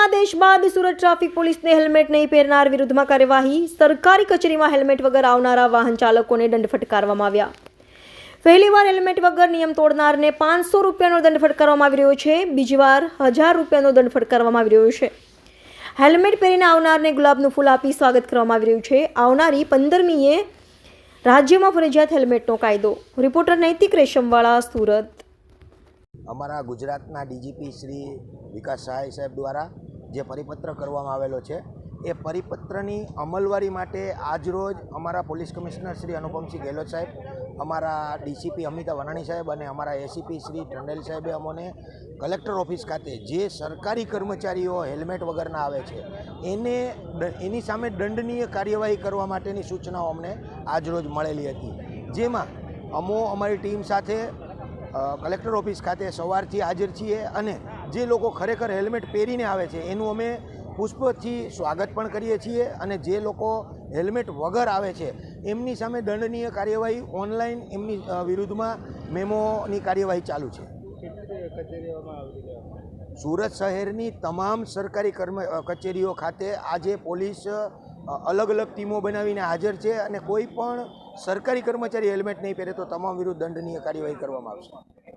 આદેશ બાદ સુરત ટ્રાફિક પોલીસને હેલ્મેટ નહીં પહેરનાર વિરુદ્ધમાં કાર્યવાહી. સરકારી કચેરીમાં હેલ્મેટ વગર આવનારા વાહન ચાલકોને દંડ ફટકારવામાં આવ્યા. પહેલીવાર હેલ્મેટ વગર નિયમ તોડનારને પાંચસો રૂપિયાનો દંડ ફટકારવામાં આવી રહ્યો છે. બીજી વાર હજાર રૂપિયાનો દંડ ફટકારવામાં આવી રહ્યો છે. હેલ્મેટ પહેરીને આવનારને ગુલાબનું ફૂલ આપી સ્વાગત કરવામાં આવી રહ્યું છે. આવનારી પંદરમીએ રાજ્યમાં ફરજિયાત હેલ્મેટનો કાયદો. રિપોર્ટર નૈતિક રેશમવાળા, સુરત. અમારા ગુજરાતના ડીજીપી શ્રી વિકાસ સહાય સાહેબ દ્વારા જે પરિપત્ર કરવામાં આવેલો છે, એ પરિપત્રની અમલવારી માટે આજરોજ અમારા પોલીસ કમિશનર શ્રી અનુપમસિંહ ગેહલોત સાહેબ, અમારા ડીસીપી અમિતા વનાણી સાહેબ અને અમારા એસીપી શ્રી ટંડેલ સાહેબે અમને કલેક્ટર ઓફિસ ખાતે જે સરકારી કર્મચારીઓ હેલ્મેટ વગરના આવે છે, એને એની સામે દંડનીય કાર્યવાહી કરવા માટેની સૂચનાઓ અમને આજરોજ મળેલી હતી. જેમાં અમો અમારી ટીમ સાથે કલેક્ટર ઓફિસ ખાતે સવારથી હાજર છીએ અને જે લોકો ખરેખર હેલ્મેટ પહેરીને આવે છે, એનું અમે પુષ્પથી સ્વાગત પણ કરીએ છીએ અને જે લોકો હેલ્મેટ વગર આવે છે, એમની સામે દંડનીય કાર્યવાહી ઓનલાઈન એમની વિરુદ્ધમાં મેમોની કાર્યવાહી ચાલુ છે. સુરત શહેરની તમામ સરકારી કર્મ કચેરીઓ ખાતે આજે પોલીસ અલગ અલગ ટીમો બનાવીને હાજર છે અને કોઈ પણ સરકારી કર્મચારી હેલ્મેટ નહીં પહેરે તો તમામ વિરુદ્ધ દંડનીય કાર્યવાહી કરવામાં આવશે.